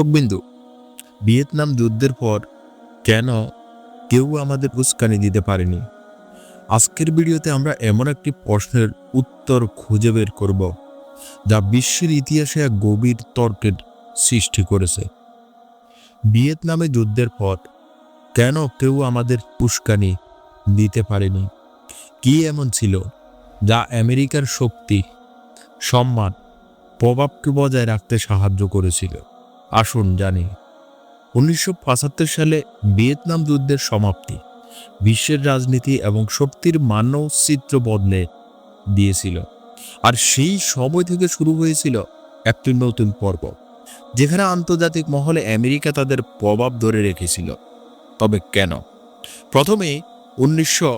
দর্শকবিন্দু, Vietnam যুদ্ধের পর কেন কেউ আমাদের উস্কানি দিতে পারেনি? আজকের ভিডিওতে আমরা এমন একটি প্রশ্নের উত্তর খুঁজে বের করব, যা বিশ্বের ইতিহাসে এক গভীর তর্কের সৃষ্টি করেছে। ভিয়েতনামে যুদ্ধের পর কেন কেউ আমাদের উস্কানি দিতে পারেনি? কি এমন ছিল যা আমেরিকার শক্তি, সম্মান, প্রভাবকে বজায় রাখতে সাহায্য করেছিল? আসুন জানি। উনিশশো পঁচাত্তর সালে ভিয়েতনাম যুদ্ধের সমাপ্তি বিশ্বের রাজনীতি এবং শক্তির মানচিত্র বদলে দিয়েছিল। আর সেই সময় থেকে শুরু হয়েছিল একটি নতুন পর্ব, যেখানে আন্তর্জাতিক মহলে আমেরিকা তাদের প্রভাব ধরে রেখেছিল। তবে কেন? প্রথমে উনিশশো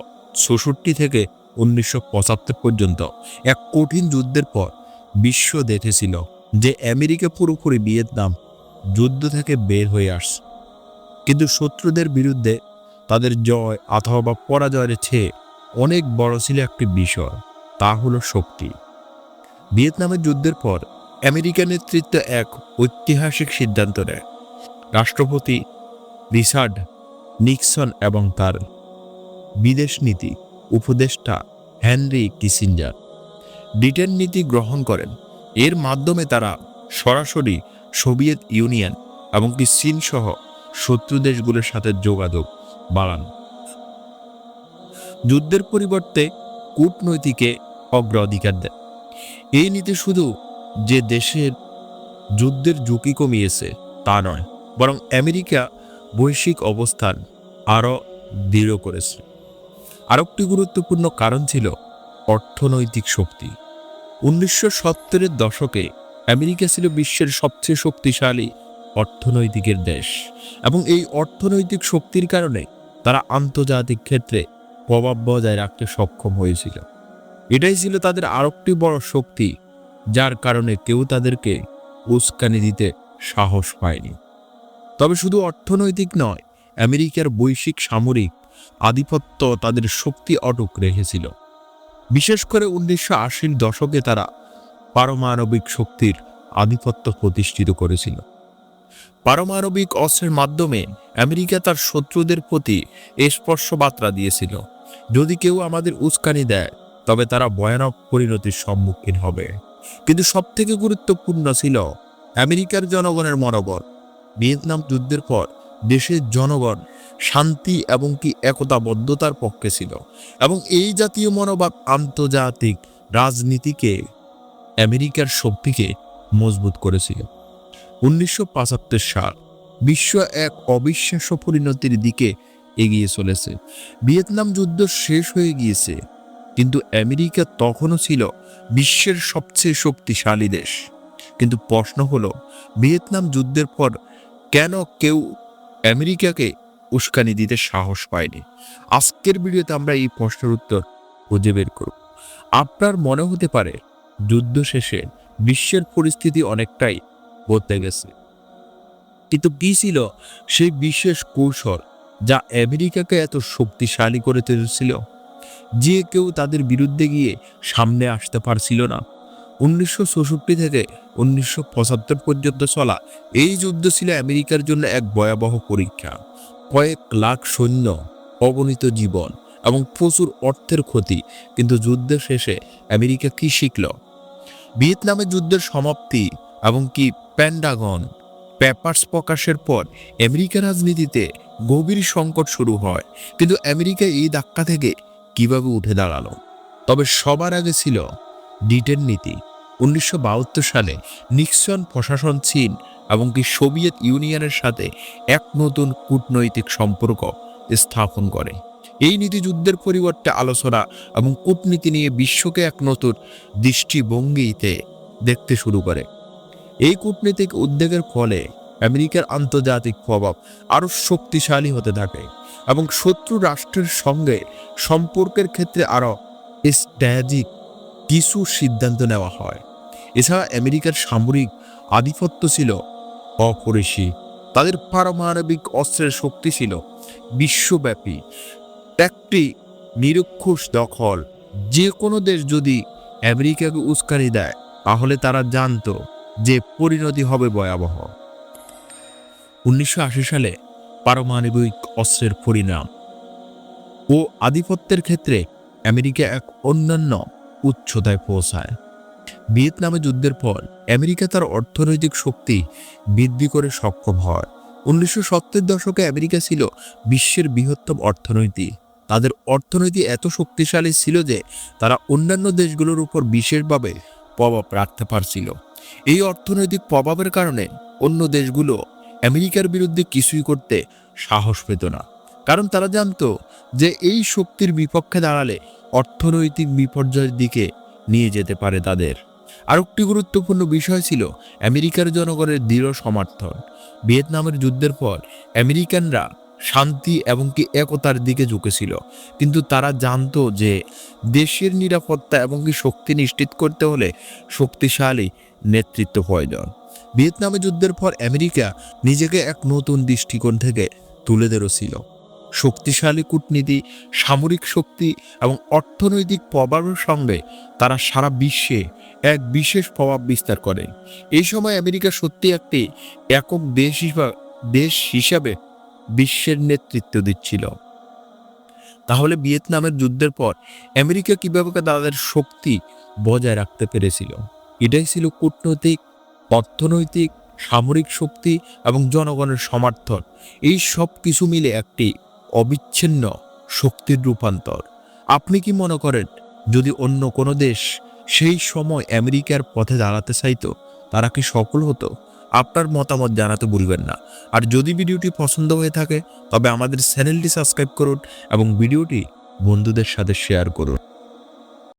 থেকে উনিশশো পঁচাত্তর পর্যন্ত এক কঠিন যুদ্ধের পর বিশ্ব দেখেছিল যে আমেরিকা পুরোপুরি ভিয়েতনাম যুদ্ধ থেকে বের হয়ে আসছে। কিন্তু শত্রুদের বিরুদ্ধে তাদের জয় অথবা পরাজয়ের চেয়ে অনেক বড় ছিল একটি বিষয়, তা হলো শক্তি। ভিয়েতনামের যুদ্ধের পর আমেরিকা নেতৃত্ব এক ঐতিহাসিক সিদ্ধান্ত নেয়। রাষ্ট্রপতি রিচার্ড নিক্সন এবং তার বিদেশ নীতি উপদেষ্টা হেনরি কিসিঞ্জার। ব্রিটেন নীতি গ্রহণ করেন। এর মাধ্যমে তারা সরাসরি সোভিয়েত ইউনিয়ন এমনকি চীন সহ শত্রু দেশগুলোর সাথে যোগাযোগ বাড়ান। যুদ্ধের পরিবর্তে কূটনৈতিকে অগ্রাধিকার দেন এই নীতি শুধু যে দেশের যুদ্ধের ঝুঁকি কমিয়েছে তা নয়, বরং আমেরিকা বৈশ্বিক অবস্থান আরও দৃঢ় করেছে। আরেকটি গুরুত্বপূর্ণ কারণ ছিল অর্থনৈতিক শক্তি। উনিশশো সত্তরের দশকে আমেরিকা ছিল বিশ্বের সবচেয়ে শক্তিশালী অর্থনৈতিকের দেশ এবং এই অর্থনৈতিক শক্তির কারণে তারা আন্তর্জাতিক ক্ষেত্রে প্রভাব বজায় রাখতে সক্ষম হয়েছিল। এটাই ছিল তাদের আরেকটি বড় শক্তি, যার কারণে কেউ তাদেরকে উস্কানি দিতে সাহস পায়নি। তবে শুধু অর্থনৈতিক নয়, আমেরিকার বৈশ্বিক সামরিক আধিপত্য তাদের শক্তি অটুক রেখেছিল। বিশেষ করে উনিশশো আশির দশকে তারা পারমাণবিক শক্তির আধিপত্য প্রতিষ্ঠিত করেছিল। পারমাণবিক অস্ত্রের মাধ্যমে আমেরিকা তার শত্রুদের প্রতি স্পর্শ বার্তা দিয়েছিল, যদি কেউ আমাদের উস্কানি দেয়, তবে তারা ভয়ানক পরিণতির সম্মুখীন হবে। কিন্তু সবথেকে গুরুত্বপূর্ণ ছিল আমেরিকার জনগণের মনোবল। ভিয়েতনাম যুদ্ধের পর দেশের জনগণ শান্তি এবং কি একতাবদ্ধতার পক্ষে ছিল এবং এই জাতীয় মনোভাব আন্তর্জাতিক রাজনীতিকে আমেরিকার শক্তিকে মজবুত করেছিল। উনিশশো সাল বিশ্ব এক অবিশ্বাস্য পরিণতির দিকে এগিয়ে চলেছে। ভিয়েতনাম যুদ্ধ শেষ হয়ে গিয়েছে, কিন্তু আমেরিকা তখনও ছিল বিশ্বের সবচেয়ে শক্তিশালী দেশ। কিন্তু প্রশ্ন হলো, ভিয়েতনাম যুদ্ধের পর কেন কেউ আমেরিকাকে উস্কানি দিতে সাহস পায়নি? আজকের ভিডিওতে আমরা এই প্রশ্নের উত্তর খুঁজে বের করব। আপনার মনে হতে পারে যুদ্ধ শেষে বিশ্বের পরিস্থিতি অনেকটাই বদলে গেছে। কিন্তু কি ছিল সেই বিশেষ কৌশল যা আমেরিকাকে এত শক্তিশালী করে তুলেছিল? যে কেউ তাদের বিরুদ্ধে গিয়ে সামনে আসতে পারছিল না। উনিশশো চৌষট্টি থেকে উনিশশো পঁচাত্তর পর্যন্ত চলা এই যুদ্ধ ছিল আমেরিকার জন্য এক ভয়াবহ পরীক্ষা। কয়েক লাখ সৈন্য, অগণিত জীবন এবং প্রচুর অর্থের ক্ষতি। কিন্তু যুদ্ধের শেষে আমেরিকা কি শিখল? ভিয়েতনামের যুদ্ধের সমাপ্তি এবং কি প্যান্ডাগন পেপার্স প্রকাশের পর আমেরিকা রাজনীতিতে গভীর সংকট শুরু হয়। কিন্তু আমেরিকা এই ধাক্কা থেকে কীভাবে উঠে দাঁড়াল? তবে সবার আগে ছিল ডিটেন নীতি। উনিশশো বাহাত্তর সালে নিক্সন প্রশাসন চীন এবং কি সোভিয়েত ইউনিয়নের সাথে এক নতুন কূটনৈতিক সম্পর্ক স্থাপন করে। এই নীতি যুদ্ধের পরিবর্তে আলোচনা এবং কূটনীতি নিয়ে বিশ্বকে এক নতুন দৃষ্টিভঙ্গিতে দেখতে শুরু করে। এই কূটনৈতিক উদ্যোগের ফলে আমেরিকার আন্তর্জাতিক প্রভাব আরও শক্তিশালী হতে থাকে এবং শত্রু রাষ্ট্রের সঙ্গে সম্পর্কের ক্ষেত্রে আরও স্ট্র্যাজিক কিছু সিদ্ধান্ত নেওয়া হয়। এছাড়া আমেরিকার সামরিক আধিপত্য ছিল অপরিসী তাদের পারমাণবিক অস্ত্রের শক্তি ছিল বিশ্বব্যাপী। একটি নিরক্ষুষ দখল। যে কোনো দেশ যদি আমেরিকাকে উস্কানি দেয়, তাহলে তারা জানতো যে পরিণতি হবে ভয়াবহ। উনিশশো আশি সালে পারমাণবিক অস্ত্রের পরিণাম। ও আধিপত্যের ক্ষেত্রে আমেরিকা এক অন্যান্য উচ্চতায় পৌঁছায়। ভিয়েতনামে যুদ্ধের পর আমেরিকা তার অর্থনৈতিক শক্তি বৃদ্ধি করে সক্ষম হয়। উনিশশো সত্তর দশকে আমেরিকা ছিল বিশ্বের বৃহত্তম অর্থনীতি। তাদের অর্থনীতি এত শক্তিশালী ছিল যে তারা অন্যান্য দেশগুলোর উপর বিশেষভাবে প্রভাব রাখতে পারছিল। এই অর্থনৈতিক প্রভাবের কারণে অন্য দেশগুলো আমেরিকার বিরুদ্ধে কিছুই করতে সাহস পেত না। কারণ তারা জানতো যে এই শক্তির বিপক্ষে দাঁড়ালে অর্থনৈতিক বিপর্যয়ের দিকে নিয়ে যেতে পারে তাদের। আরেকটি গুরুত্বপূর্ণ বিষয় ছিল আমেরিকার জনগণের দৃঢ় সমর্থন। ভিয়েতনামের যুদ্ধের পর আমেরিকানরা শান্তি এবং কি একতার দিকে ঝুঁকেছিল। কিন্তু তারা জানতো যে দেশের নিরাপত্তা এবং কি শক্তি নিশ্চিত করতে হলে শক্তিশালী নেতৃত্ব প্রয়োজন। ভিয়েতনামে যুদ্ধের পর আমেরিকা নিজেকে এক নতুন দৃষ্টিকোণ থেকে তুলে ধরেছিল। শক্তিশালী কূটনীতি, সামরিক শক্তি এবং অর্থনৈতিক প্রভাবের সঙ্গে তারা সারা বিশ্বে এক বিশেষ প্রভাব বিস্তার করে। এই সময় আমেরিকা সত্যি একটি একক দেশ হিসাবে দেশ হিসাবে বিশ্বের নেতৃত্ব দিচ্ছিল। তাহলে ভিয়েতনামের যুদ্ধের পর আমেরিকা কীভাবে তাদের শক্তি বজায় রাখতে পেরেছিল? এটাই ছিল কূটনৈতিক, অর্থনৈতিক, সামরিক শক্তি এবং জনগণের সমর্থন। এই সব কিছু মিলে একটি অবিচ্ছিন্ন শক্তির রূপান্তর। আপনি কি মনে করেন, যদি অন্য কোনো দেশ সেই সময় আমেরিকার পথে দাঁড়াতে চাইতো, তারা কি সফল হতো? আপনার মতামত জানাতে ভুলবেন না। আর যদি ভিডিওটি পছন্দ হয়ে থাকে, তবে আমাদের চ্যানেলটি সাবস্ক্রাইব করুন এবং ভিডিওটি বন্ধুদের সাথে শেয়ার করুন।